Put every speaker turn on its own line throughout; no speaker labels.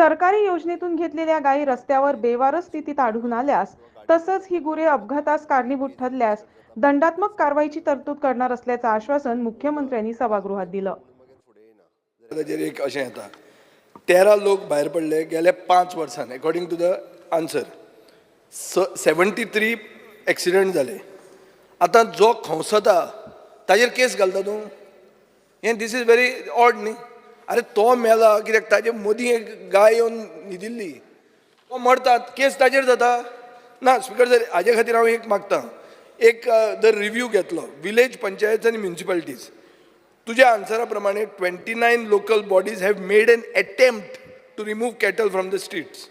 सरकारी योजनेतून घेतलेल्या गायी रस्त्यावर बेवारस स्थितीत आढळून आल्यास तसंच ही गुरे अपघातास कारणीभूत ठरल्यास दंडात्मक कारवाईची तरतूद करणार असल्याचं आश्वासन मुख्यमंत्र्यांनी सभागृहात दिलं.
ताजेर एक अशें येता तेरा लोक भायर पडले गेल्या पांच वर्सान अकॉर्डिंग टू द आन्सर स सेवन्टी थ्री एक्सिडंट जाले आतां जो खवसता ताजेर केस घालता तूं? हें दीस इज व्हेरी ऑड न्ही अरे तो मेला कित्याक ताजे मदीं एक गाय येवन न्हिदिल्ली तो मरतात केस ताजेर जाता. ना स्पिकर सर हाजे खातीर हांव एक मागतां. एक जर रिव्ह्यू घेतलो विलेज पंचायत आनी म्युन्सिपालिटीज तुज्या आन्सरा प्रमाणे twenty nine local bodies have made an attempt to remove cattle from the streets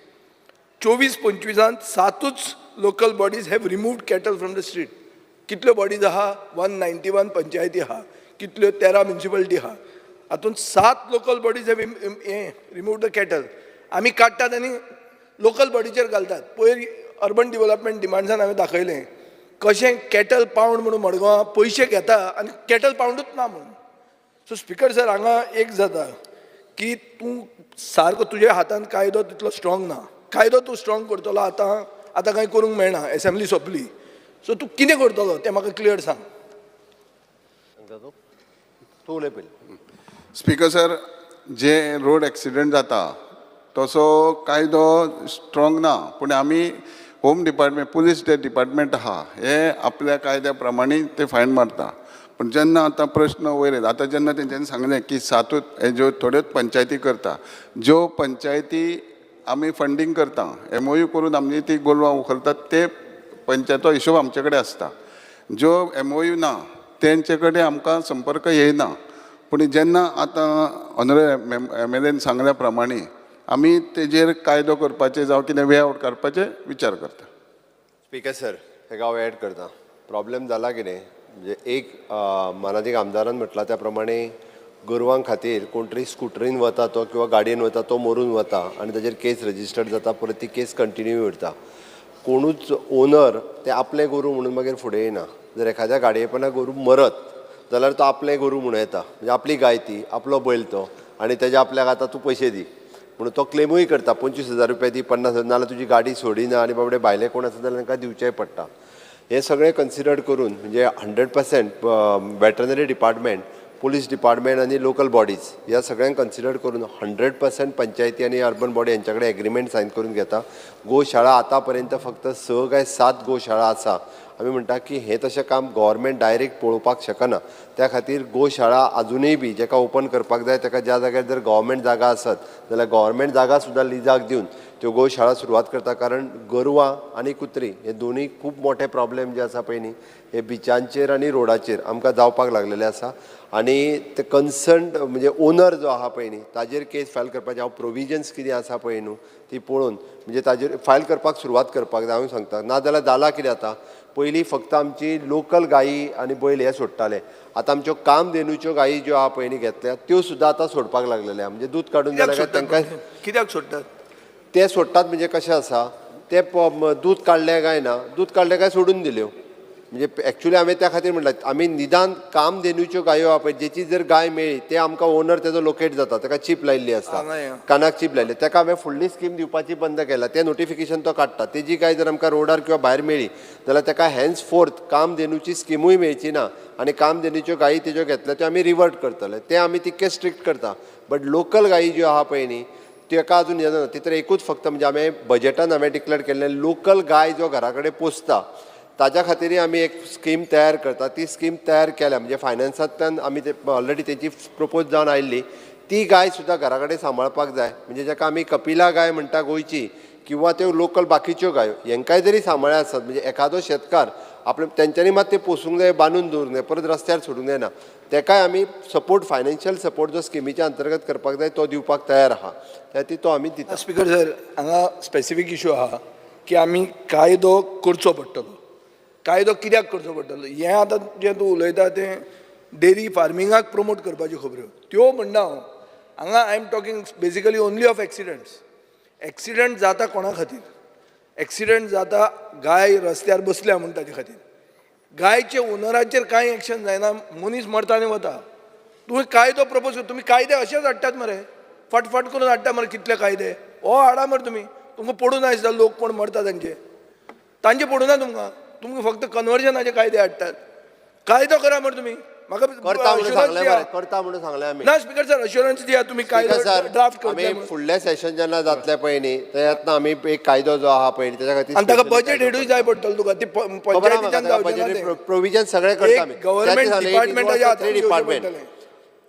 चोवीस पंचवीसांत सातूच local bodies have removed cattle from the street कितल्यो बॉडीज आहा? वन नायन्टी वन पंचायती आहा. कितल्यो तेरा म्युन्सिपालिटी आहा? हातूंत सात लोकल बॉडीज हॅव हें रिमूव द कॅटल आमी काडटात आनी लोकल बॉडीचेर घालतात. पयर अर्बन डिव्हलपमेंट डिमांड्सान हांवें दाखयलें कशें कॅटल पावंड म्हणून मडगांवां पयशे घेता आनी कॅटल पावंडूच ना म्हणून. सो स्पिकर सर हांगा एक जाता की तूं सारको तुज्या हातान कायदो तितलो स्ट्रॉंग ना. कायदो तूं स्ट्रॉंग करतलो आतां आतां कांय करूंक मेळना एसेंब्ली सोंपली. सो तूं कितें करतलो तें म्हाका क्लियर सांग.
तूं उलय
स्पीकर सर जे रोड एक्सिडंट जाता तसो कायदो स्ट्रॉंग ना. पूण आमी होम डिपार्टमेंट पुलीस जे डिपार्टमेंट आहा हे आपल्या कायद्या प्रमाणे ते फायन मारता. पूण जेन्ना आतां प्रश्न वयर येता आतां जेन्ना तेंच्यांनी सांगलें की सातूच हे ज्यो थोड्योच पंचायती करता ज्यो पंचायती आमी फंडींग करता एम ओय यू करून आमची ती गोलवां उखलतात ते पंचायतो हिशोब आमचे कडेन आसता ज्यो एमओयू ना तेंचे कडेन आमकां संपर्क येयना पूण जेन्ना आतां ऑनरेबल एम एल एन सांगल्या प्रमाणे आमी तेजेर कायदो करपाचे जावं कितें वे आवट काडपाचे विचार करता.
स्पिकर सर हेका हांव एड करता. प्रॉब्लेम जाला कितें म्हणजे एक अ, मानादीक आमदारान म्हटला त्या प्रमाणे गोरवां खातीर कोण तरी स्कुटरीन वता तो किंवा गाडयेन वता तो मरून वता आनी ताजेर केस रजिस्टर्ड जाता परत ती केस कंटिन्यू उरता कोणूच ओनर ते आपले गोरू म्हणून मागीर फुडें येना. जर एखाद्या गाडयेपणा गोरू मरत जाल्यार तो आपले गोरू म्हणून येता. म्हणजे आपली गाय ती आपलो बैल तो आनी त्याच्या आपल्याक आतां तूं पयशे दी. म्हणून तो क्लेमूय करता. पंचवीस हजार रुपया दी पन्नास हजार. नाल्यार तुजी गाडी सोडिना आनी बाबडे भायले कोण आसा जाल्यार तांकां दिवचेय पडटा हे सगळें कन्सिडर करून म्हणजे hundred percent veterinary department police department आनी लोकल बॉडीज ह्या सगळ्यांक कन्सिडर करून हंड्रेड पर्सेंट पंचायती आनी अर्बन बॉडी हेंच्या कडेन एग्रीमेंट सायन करून घेता. गोशाळा आतां पर्यंत फक्त स काय सात गोशाळा आसा आमी म्हणटा की हें तशें काम गोवोरमेंट डायरेक्ट पळोवपाक शकना. त्या खातीर गोशाळा अजुनूय बी जेका ओपन करपाक जाय ताका ज्या जाग्यार जर गव्हर्मेंट जागा आसत जाल्यार गव्हर्मेंट जागा सुद्दां लिजाक दिवन त्यो गोशाळा सुरवात करता कारण गोरवां आनी कुत्री हे दोनूय खूब मोठे प्रॉब्लेम जे आसा पळय न्ही हे बिचांचेर आनी रोडाचेर आमकां जावपाक लागलेले आसा आनी ते कन्सर्न म्हणजे ओनर जो आहा पळय न्ही ताजेर केस फायल करपाचे हांव प्रोविजन्स कितें आसा पळय न्हू ती पळोवन म्हणजे ताजेर फायल करपाक सुरवात करपाक जाय हांव सांगता. नाजाल्यार जाला कितें आतां? पयलीं फक्त आमची लोकल गायी आनी बैल हे सोडटाले. आतां आमच्यो काम देनूच्यो गायी ज्यो आहा न्ही घेतल्या त्यो सुद्दां आतां सोडपाक लागलेले आहा म्हणजे दूद काडून जाल्यार तांकां
कित्याक सोडटात?
ते सोडटात म्हणजे कशें आसा ते दूध काडलें काय ना दूध काडलें काय सोडून दिल्यो. म्हणजे एक्चुली हांवें त्या खातीर म्हणलां आमी निदान काम देनूच्यो गायो पळय जेची जर गाय मेळ्ळी ते आमकां ओनर तेजो लोकेट जाता ताका चीप लायिल्ली आसता. कानाक चीप लायले. ताका हांवें फुडली स्कीम दिवपाची बंद केला. तें नोटिफिकेशन तो काडटा तेजी गाय जर आमकां रोडार किंवा भायर मेळ्ळी जाल्यार ताका हॅन्स फोर्थ काम देनूची स्किमूय मेळची ना. आनी काम देनूच्यो गायी तेज्यो घेतल्या त्यो आमी रिवर्ट करतले. ते आमी तितके स्ट्रिक्ट करता. बट लोकल गायी ज्यो आहा पळय न्ही तेका अजून येना ती तर एकूच फक्त म्हणजे हांवें बजेटान हांवें डिक्लेअर केल्लें लोकल गाय जो घरा कडेन पोसता ताज्या खातीर आमी एक स्कीम तयार करता. ती स्कीम तयार केल्या म्हणजे फायनान्सांतल्यान आमी ते ऑलरेडी तेची प्रपोज जावन आयिल्ली ती गाय सुद्दां घरा कडेन सांबाळपाक जाय. म्हणजे जाका आमी कपिला गाय म्हणटा गोंयची किंवा त्यो लोकल बाकीच्यो गायो हेंकाय जरी सांबाळ्या आसत म्हणजे एखादो शेतकार आपले तेंच्यांनी मात ते पोसूंक जाय बांदून दवरूंक जाय परत रस्त्यार सोडूंक जायना. तेकाय आमी सपोर्ट फायनान्शियल सपोर्ट जो स्किमीच्या अंतर्गत करपाक जाय तो दिवपाक तयार आहा. त्या खातीर तो आमी दिता.
स्पिकर सर हांगा स्पेसिफीक इशू आहा की आमी कायदो करचो पडटलो. कायदो कित्याक करचो पडटलो? हें आतां जें तूं उलयता तें डेरी फार्मिंगाक प्रमोट करपाच्यो खबऱ्यो. त्यो म्हणना हांव हांगा I am talking basically only of accidents accident जाता कोणा खातीर? एक्सिडंट जाता गाय रस्त्यार बसल्या म्हूण ताचे खातीर. गायचे ओनराचेर कांय एक्शन जायना मनीस मरता आनी वता. तुमी कायदो प्रपोज तुमी कायदे अशेच हाडटात मरे. फटफट करून हाडटा मरे कितले कायदे. हो हाडा मरे तुमी तुमकां पडून आसता लोक कोण मरता तांचे. तांचे पडूना तुमकां. तुमकां फक्त कन्वर्जनाचे कायदे हाडटात. कायदो करा मरे तुमी म्हाका
करता म्हणून
assurance
सांगले करता म्हणून सांगले आमी
ना स्पीकर सर अश्युरन्स दिया तुम्ही
स्पीकर
कायदो
सर
ड्राफ्ट
फुडले सेशन जेन्ना जातले पळय न्ही तेन्ना आमी एक कायदो जो आहा पळय त्याच्या खातीर
आणि ताका बजेट
कायदो
हेडूय जाय पडटलो तुका. ती प-
खबर आहा म्हाका
पंचायतीच्यान
त्याला
जावचें ना
budgetary
तें.
pro- provision सगळे करता
एक
आमी
government
त्याचे झाले, it
department
involves
च्या
the three
हातान घेवचें
department.
पडटलें.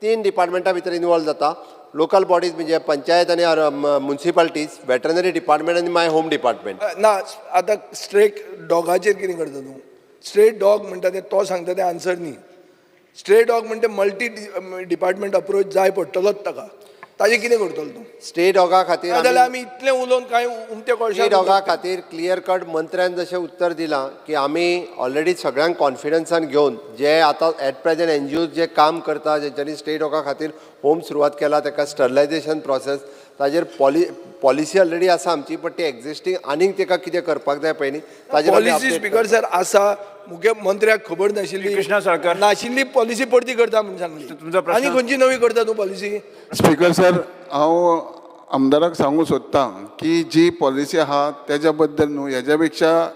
तीन डिपार्टमेंटा भितर इन्वॉल्व जाता. लोकल बॉडीज म्हणजे पंचायत आणि म्युन्सिपालिटीज वेटरनरी डिपार्टमेंट आणि माय होम डिपार्टमेंट
ना आतां स्ट्रेक डॉगाचेर कितें करता तूं? स्ट्रेट डॉग म्हणटा ते तो सांगता ते आन्सर न्ही स्ट्रे डॉग म्हणटा मल्टी डिपार्टमेंट अप्रोच जाय पडटलोच ताका. ताजें कितें करतलो तूं?
स्टे डॉगा खातीर
नाजाल्यार
आमी-
इतलें उलोवन कांय उमत्या
स्टे
कोळशा
डॉगा खातीर क्लियर कट मंत्र्यान जशें उत्तर दिलां की आमी ऑलरेडी सगळ्यांक कॉन्फिडन्सान घेवन जे आतां at present N G Os जे काम करता जेंच्यांनी स्टे डॉगा खातीर होम सुरवात केला ताका स्टरलायझेशन प्रोसेस ताजेर पॉलि पॉलिसी ऑलरेडी आसा आमची पण ती एक्झिस्टींग आनीक ताका कितें करपाक जाय पळय न्ही ताजेर आमी
पॉलिसी
update
स्पीकर सर आसा मुख्यमंत्र्याक खबर नाशिल्ली.
कृष्णा साळकार.
नाशिल्ली पॉलिसी पडती करता म्हणून
तुमचो
सांगली
प्रश्न-
आनी खंयची नवी करता तूं पॉलिसी
स्पीकर सर हांव आमदाराक सांगूं सोदतां की जी पॉलिसी आहा तेज्या बद्दल न्हू हेज्या पेक्षा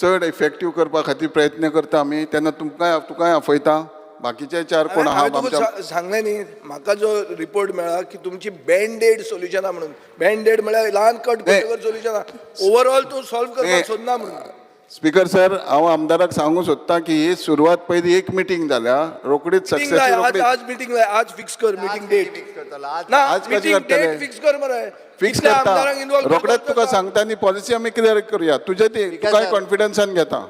चड इफेक्टीव करपा खातीर प्रयत्न करता आमी तेन्ना तुमकांय तुकांय आपयता बाकीचे चार कोण आहा
सांगलें न्ही. म्हाका जो रिपोर्ट मेळ्ळा की तुमची बँडेड सोल्युशनां म्हणून. बँडेड म्हळ्यार ल्हान कट सोल्युशनां ओवरऑल तूं सॉल्व करपाक. सोदना म्हणून.
स्पीकर सर हांव आमदाराक सांगूं सोदतां की ही सुरवात पयली एक मिटींग जाल्या रोकडीच
लाय
सक्सेस
आज
रोकडीच.
आज मीटिंग लाय आज फिक्स कर मीटिंग डेट ना
आज कशी
मीटिंग
करतले?
डेट फिक्स कर मरे
फिक्स
इतल्या आमदारांक
करता
involve करपाक
तुका
जाता.
सांगता आनी पॉलिसी आमी क्लियर करुया. तुजे ती
sir.
कॉन्फिडन्सान घेता?